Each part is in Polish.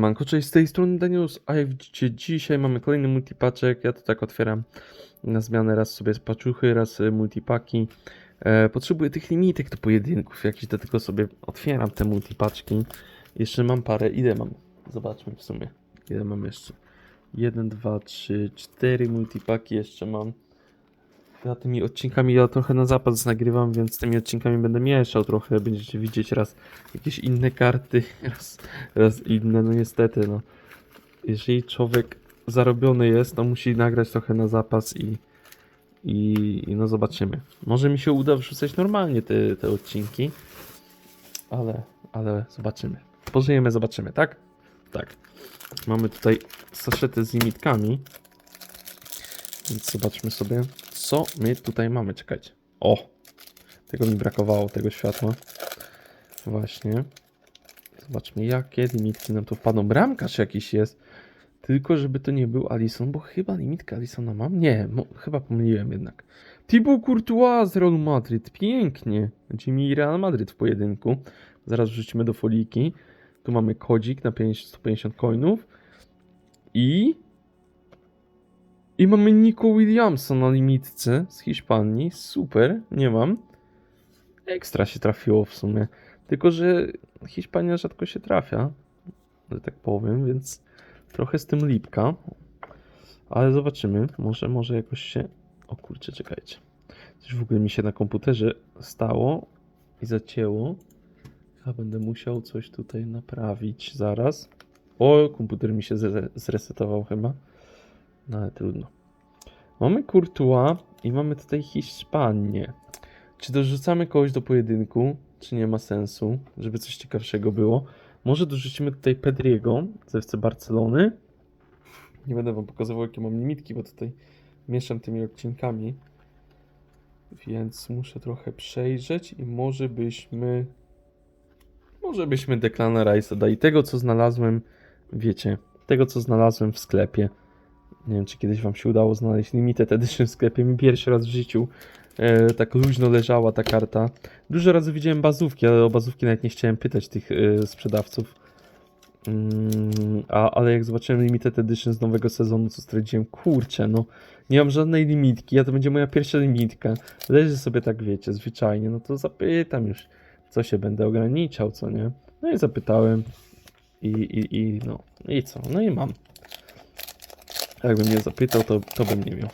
Manko, cześć, z tej strony Danius, a jak widzicie dzisiaj mamy kolejny multipaczek, ja to tak otwieram na zmianę raz sobie paczuchy, raz y, multipaki. E, potrzebuję tych limitek do pojedynków, jakieś dlatego sobie otwieram te multipaczki. Jeszcze mam parę, ile mam? Zobaczmy w sumie, ile mam jeszcze. 1, 2, 3, 4 multipaki jeszcze mam. Ja tymi odcinkami ja trochę na zapas nagrywam, więc tymi odcinkami będę mieszał trochę. Będziecie widzieć raz jakieś inne karty, raz, raz inne. No niestety, no. Jeżeli człowiek zarobiony jest, to musi nagrać trochę na zapas i, i, i no zobaczymy. Może mi się uda wrzucać normalnie te, te odcinki, ale, ale zobaczymy. Pożyjemy, zobaczymy, tak? Tak. Mamy tutaj saszety z limitkami. Więc zobaczmy sobie, co my tutaj mamy. Czekajcie. O! Tego mi brakowało, tego światła. Właśnie. Zobaczmy, jakie limitki nam tu wpadną. Bramkarz jakiś jest. Tylko, żeby to nie był Alison, bo chyba limitkę Alisona mam. Nie, chyba pomyliłem jednak. Thibaut Courtois z Real Madrid. Pięknie. Jimmy i Real Madrid w pojedynku. Zaraz wrzucimy do foliki. Tu mamy kodzik na 5, 150 coinów. I i mamy Nico Williamsa na limitce z Hiszpanii. Super, nie mam. Ekstra się trafiło w sumie. Tylko, że Hiszpania rzadko się trafia, że tak powiem, więc trochę z tym lipka. Ale zobaczymy. Może, może jakoś się. O kurczę, czekajcie. Coś w ogóle mi się na komputerze stało i zacięło. Ja będę musiał coś tutaj naprawić zaraz. O, komputer mi się zre- zresetował chyba. No ale trudno. Mamy Courtois i mamy tutaj Hiszpanię. Czy dorzucamy kogoś do pojedynku, czy nie ma sensu, żeby coś ciekawszego było? Może dorzucimy tutaj Pedriego z FC Barcelony. Nie będę wam pokazywał jakie mam limitki, bo tutaj mieszam tymi odcinkami. Więc muszę trochę przejrzeć i może byśmy... Może byśmy Declana Rice'a dali tego, co znalazłem, wiecie, tego, co znalazłem w sklepie. Nie wiem, czy kiedyś wam się udało znaleźć limited edition w sklepie. Mi pierwszy raz w życiu e, tak luźno leżała ta karta. Dużo razy widziałem bazówki, ale o bazówki nawet nie chciałem pytać tych e, sprzedawców. Mm, a, ale jak zobaczyłem limited edition z nowego sezonu, co stwierdziłem, kurczę, no nie mam żadnej limitki, a to będzie moja pierwsza limitka. Leży sobie tak, wiecie, zwyczajnie, no to zapytam już, co się będę ograniczał, co nie? No i zapytałem i, i, i no, i co? No i mam. Jakbym mnie zapytał, to, to bym nie miał.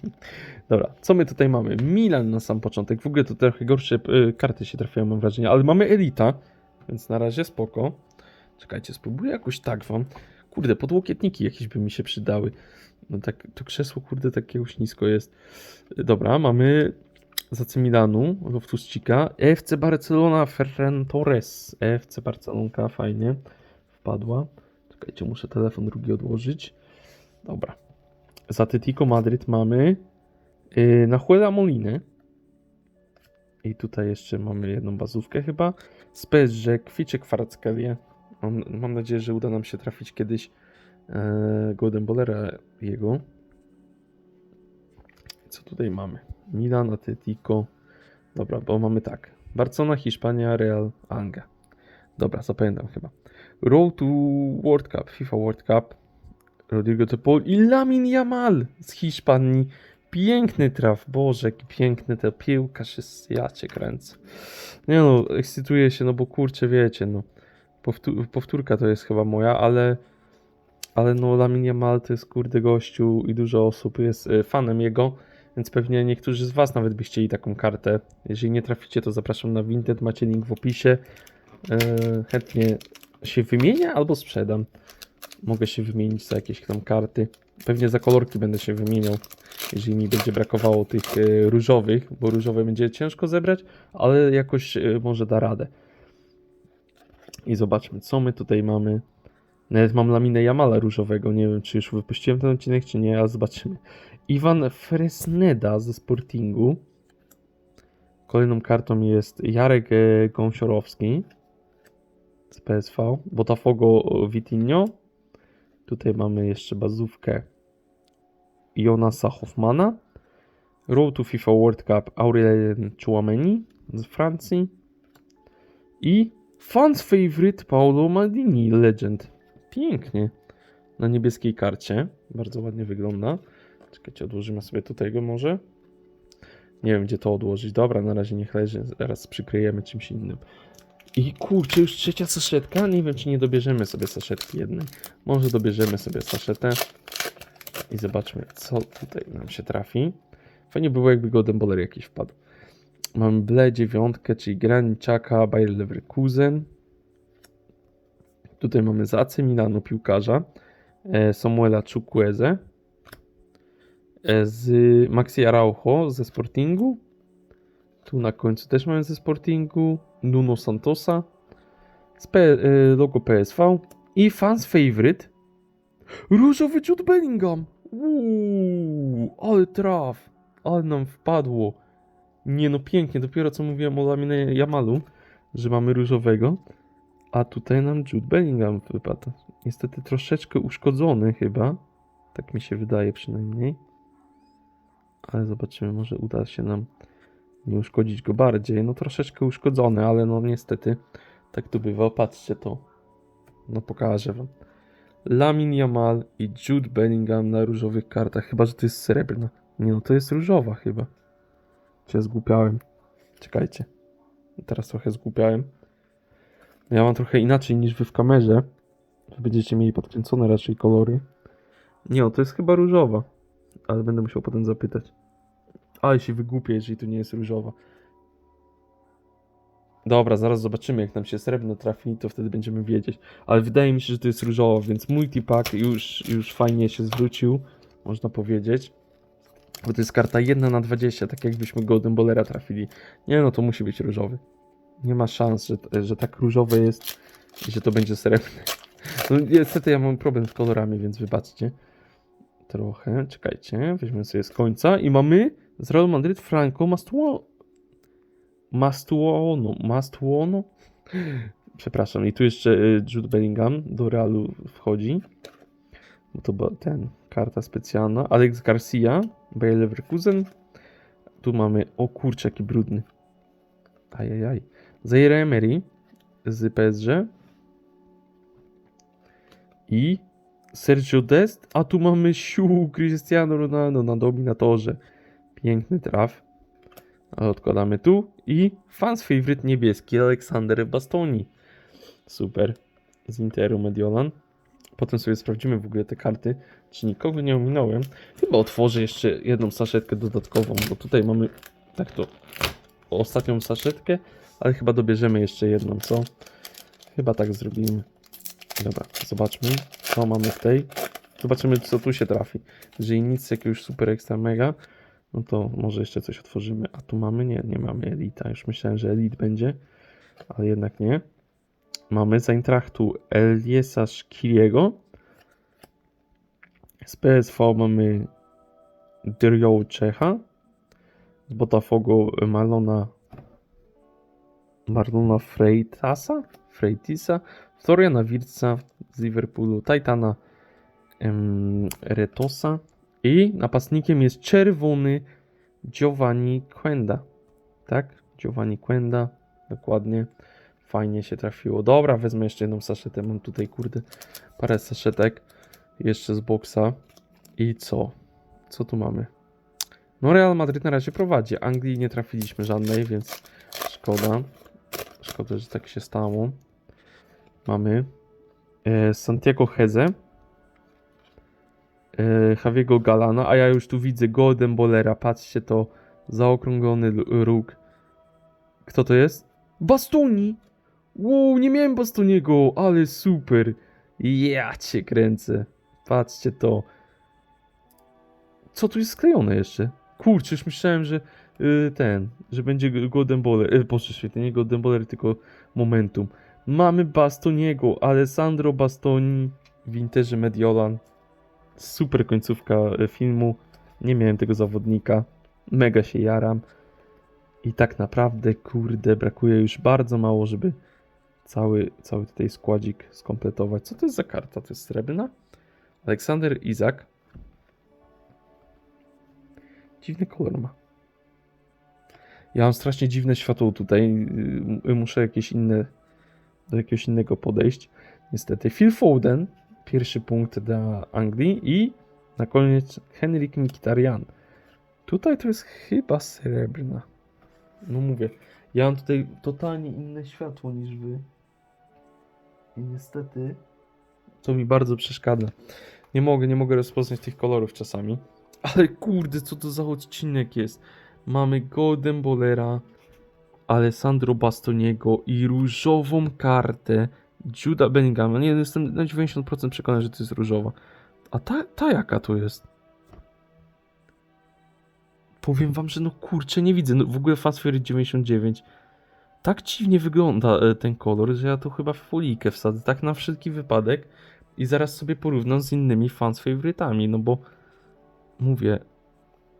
Dobra, co my tutaj mamy? Milan na sam początek. W ogóle to trochę gorsze y, karty się trafiają, mam wrażenie, ale mamy Elita, więc na razie spoko. Czekajcie, spróbuję jakoś tak wam. Kurde, podłokietniki jakieś by mi się przydały. No tak, to krzesło, kurde, takie już nisko jest. Dobra, mamy z Milanu, Loftus-Cheeka, FC Barcelona, Ferran Torres. FC Barcelonka, fajnie, wpadła. Czekajcie, muszę telefon drugi odłożyć. Dobra. Z Atletico Madryt mamy yy, Nahuela. I tutaj jeszcze mamy jedną bazówkę chyba. Z PSG Kwiczek Farackelie. Mam, mam nadzieję, że uda nam się trafić kiedyś e, Golden Bowlera jego. Co tutaj mamy? Milan, Atletico. Dobra, bo mamy tak. Barcelona, Hiszpania, Real, Anga. Dobra, zapamiętam chyba. Road to World Cup, FIFA World Cup. Rodrigo de Paul i Lamin Yamal z Hiszpanii. Piękny traf, Boże, jaki piękny ta piłkarz jest, ja cię kręcę. Nie no, ekscytuję się, no bo kurczę, wiecie, no. Powtó- powtórka to jest chyba moja, ale ale no Lamin Yamal to jest kurde gościu i dużo osób jest e, fanem jego, więc pewnie niektórzy z was nawet by chcieli taką kartę. Jeżeli nie traficie, to zapraszam na Vinted, macie link w opisie. E, chętnie się wymienię albo sprzedam mogę się wymienić za jakieś tam karty. Pewnie za kolorki będę się wymieniał, jeżeli mi będzie brakowało tych e, różowych, bo różowe będzie ciężko zebrać, ale jakoś e, może da radę. I zobaczmy, co my tutaj mamy. Nawet mam laminę Jamala różowego, nie wiem czy już wypuściłem ten odcinek, czy nie, ale zobaczymy. Iwan Fresneda ze Sportingu. Kolejną kartą jest Jarek e, Gąsiorowski z PSV. Botafogo Vitinho. Tutaj mamy jeszcze bazówkę Jonasa Hoffmana. Road to FIFA World Cup Aurelien Chouameni z Francji. I fans favorite Paulo Maldini, legend. Pięknie. Na niebieskiej karcie. Bardzo ładnie wygląda. Czekajcie, odłożymy sobie tutaj go może. Nie wiem, gdzie to odłożyć. Dobra, na razie niech leży. Zaraz przykryjemy czymś innym. I kurczę, już trzecia saszetka. Nie wiem, czy nie dobierzemy sobie saszetki jednej. Może dobierzemy sobie saszetę. I zobaczmy, co tutaj nam się trafi. Fajnie było, jakby Golden Baller jakiś wpadł. Mamy Ble dziewiątkę, czyli Graniczaka, Bayer Leverkusen. Tutaj mamy z AC Milanu piłkarza. e, Samuela Chukwueze. e, Z Maxi Araujo ze Sportingu. Tu na końcu też mamy ze Sportingu. Nuno Santosa. Z P, e, logo PSV. I fans favorite. Różowy Jude Bellingham. Uuu, ale traf. Ale nam wpadło. Nie no, pięknie. Dopiero co mówiłem o Lamine Jamalu, że mamy różowego. A tutaj nam Jude Bellingham wypada. Niestety troszeczkę uszkodzony chyba. Tak mi się wydaje przynajmniej. Ale zobaczymy, może uda się nam nie uszkodzić go bardziej. No troszeczkę uszkodzony, ale no niestety tak to bywa. Patrzcie to. No pokażę wam. Lamin Jamal i Jude Bellingham na różowych kartach. Chyba, że to jest srebrna. Nie no, to jest różowa chyba. Ja zgłupiałem? Czekajcie. Teraz trochę zgłupiałem. No ja mam trochę inaczej niż wy w kamerze. Będziecie mieli podkręcone raczej kolory. Nie no, to jest chyba różowa. Ale będę musiał potem zapytać. Ale się wygłupię, jeżeli to nie jest różowa. Dobra, zaraz zobaczymy, jak nam się srebrno trafi, to wtedy będziemy wiedzieć. Ale wydaje mi się, że to jest różowa, więc multipack już, już fajnie się zwrócił, można powiedzieć. Bo to jest karta 1 na 20, tak jakbyśmy Golden Bowlera trafili. Nie no, to musi być różowy. Nie ma szans, że, że tak różowe jest i że to będzie srebrne. No niestety ja mam problem z kolorami, więc wybaczcie. Trochę, czekajcie, weźmiemy sobie z końca i mamy z Real Madrid Franco Mastuono. Mastuono, Mastuono? Przepraszam, i tu jeszcze y, Jude Bellingham do Realu wchodzi. No to była ten, karta specjalna. Alex Garcia, Bayer Leverkusen. Tu mamy, o kurczę, jaki brudny. Ajajaj. Zaire Emery z PSG. I Sergio Dest. A tu mamy siu Cristiano Ronaldo na dominatorze. Piękny traf. Ale odkładamy tu. I fans favorite niebieski Aleksander Bastoni. Super. Z Interu Mediolan. Potem sobie sprawdzimy w ogóle te karty, czy nikogo nie ominąłem. Chyba otworzę jeszcze jedną saszetkę dodatkową, bo tutaj mamy tak to ostatnią saszetkę, ale chyba dobierzemy jeszcze jedną, co? Chyba tak zrobimy. Dobra, zobaczmy, co mamy w tej. Zobaczymy, co tu się trafi. Jeżeli nic jakiegoś super ekstra mega, no to może jeszcze coś otworzymy. A tu mamy? Nie, nie mamy Elita. Już myślałem, że Elit będzie, ale jednak nie. Mamy z Eintrachtu Eliesa Szkiriego. Z PSV mamy Dyrioł Czecha. Z Botafogo Marlona Marlona Freitasa? Freitisa. Floriana Wirtza z Liverpoolu. Titana em, Retosa. I napastnikiem jest czerwony Giovanni Quenda. Tak? Giovanni Quenda. Dokładnie. Fajnie się trafiło. Dobra, wezmę jeszcze jedną saszetę. Mam tutaj, kurde, parę saszetek. Jeszcze z boksa. I co? Co tu mamy? No Real Madrid na razie prowadzi. Anglii nie trafiliśmy żadnej, więc szkoda. Szkoda, że tak się stało. Mamy e, Santiago Heze. E, Javiego Galana, a ja już tu widzę Golden Bowlera. Patrzcie to. Zaokrąglony róg. Kto to jest? Bastoni! Wow, nie miałem Bastoniego, ale super. Ja cię kręcę. Patrzcie to. Co tu jest sklejone jeszcze? Kurczę, już myślałem, że y, ten, że będzie Golden Baller. Y, Boże świetnie, nie Golden Baller, tylko Momentum. Mamy Bastoniego, Alessandro Bastoni w Interze Mediolan. Super końcówka y, filmu. Nie miałem tego zawodnika. Mega się jaram. I tak naprawdę, kurde, brakuje już bardzo mało, żeby cały, cały tutaj składzik skompletować. Co to jest za karta? To jest srebrna? Aleksander Izak. Dziwny kolor ma. Ja mam strasznie dziwne światło tutaj. Yy, Muszę jakieś inne, do jakiegoś innego podejść. Niestety. Phil Foden pierwszy punkt dla Anglii i na koniec Henryk Mkhitaryan. Tutaj to jest chyba srebrna. No mówię, ja mam tutaj totalnie inne światło niż wy. I niestety to mi bardzo przeszkadza. Nie mogę, nie mogę rozpoznać tych kolorów czasami. Ale kurde, co to za odcinek jest? Mamy Golden Bolera, Alessandro Bastoniego i różową kartę Juda Bellingama. Nie, jestem na 90% przekonany, że to jest różowa. A ta, ta jaka to jest? Powiem wam, że no kurczę, nie widzę. No, w ogóle Fastfare 99. Tak dziwnie wygląda e, ten kolor, że ja tu chyba folijkę wsadzę, tak na wszelki wypadek i zaraz sobie porównam z innymi fans faworytami, no bo mówię,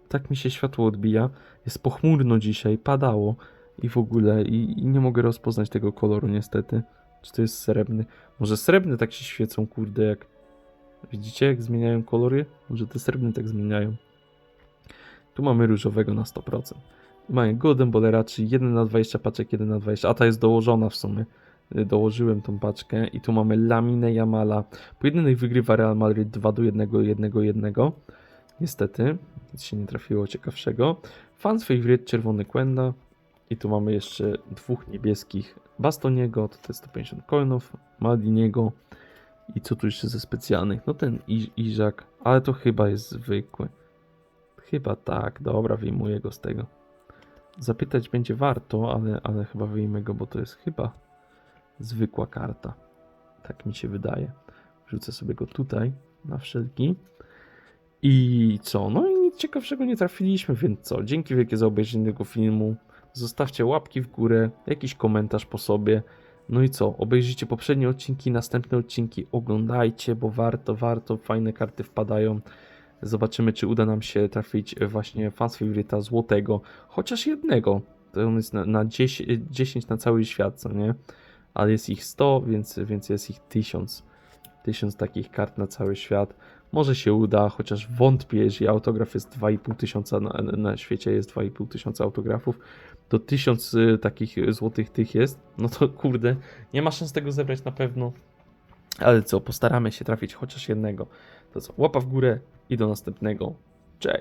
tak mi się światło odbija, jest pochmurno dzisiaj, padało i w ogóle i, i nie mogę rozpoznać tego koloru niestety, czy to jest srebrny. Może srebrne tak się świecą, kurde, jak widzicie, jak zmieniają kolory? Może te srebrne tak zmieniają. Tu mamy różowego na 100%. Mamy Golden Bolera, czyli 1 na 20 paczek, 1 na 20, a ta jest dołożona w sumie. Y, Dołożyłem tą paczkę i tu mamy Laminę Jamala. Pojedynek wygrywa Real Madrid 2 do 1, 1, 1. Niestety, nic się nie trafiło ciekawszego. Fans favorite czerwony Quenda. I tu mamy jeszcze dwóch niebieskich Bastoniego, to, jest 150 coinów, Maldiniego. I co tu jeszcze ze specjalnych? No ten I- Iżak, ale to chyba jest zwykły. Chyba tak, dobra, wyjmuję go z tego. Zapytać będzie warto, ale, ale chyba wyjmę go, bo to jest chyba zwykła karta. Tak mi się wydaje. Wrzucę sobie go tutaj na wszelki. I co? No i nic ciekawszego nie trafiliśmy, więc co? Dzięki wielkie za obejrzenie tego filmu. Zostawcie łapki w górę, jakiś komentarz po sobie. No i co? Obejrzyjcie poprzednie odcinki, następne odcinki oglądajcie, bo warto, warto, fajne karty wpadają. Zobaczymy, czy uda nam się trafić właśnie fans favorita złotego, chociaż jednego. To on jest na, na 10, 10 na cały świat, co nie? Ale jest ich 100, więc, więc jest ich 1000. 1000 takich kart na cały świat. Może się uda, chociaż wątpię, jeżeli autograf jest 2,5 tysiąca na, na świecie, jest 2,5 tysiąca autografów, to 1000 y, takich złotych tych jest. No to kurde, nie ma szans tego zebrać na pewno. Ale co, postaramy się trafić chociaż jednego. To co, łapa w górę i do następnego. Cześć!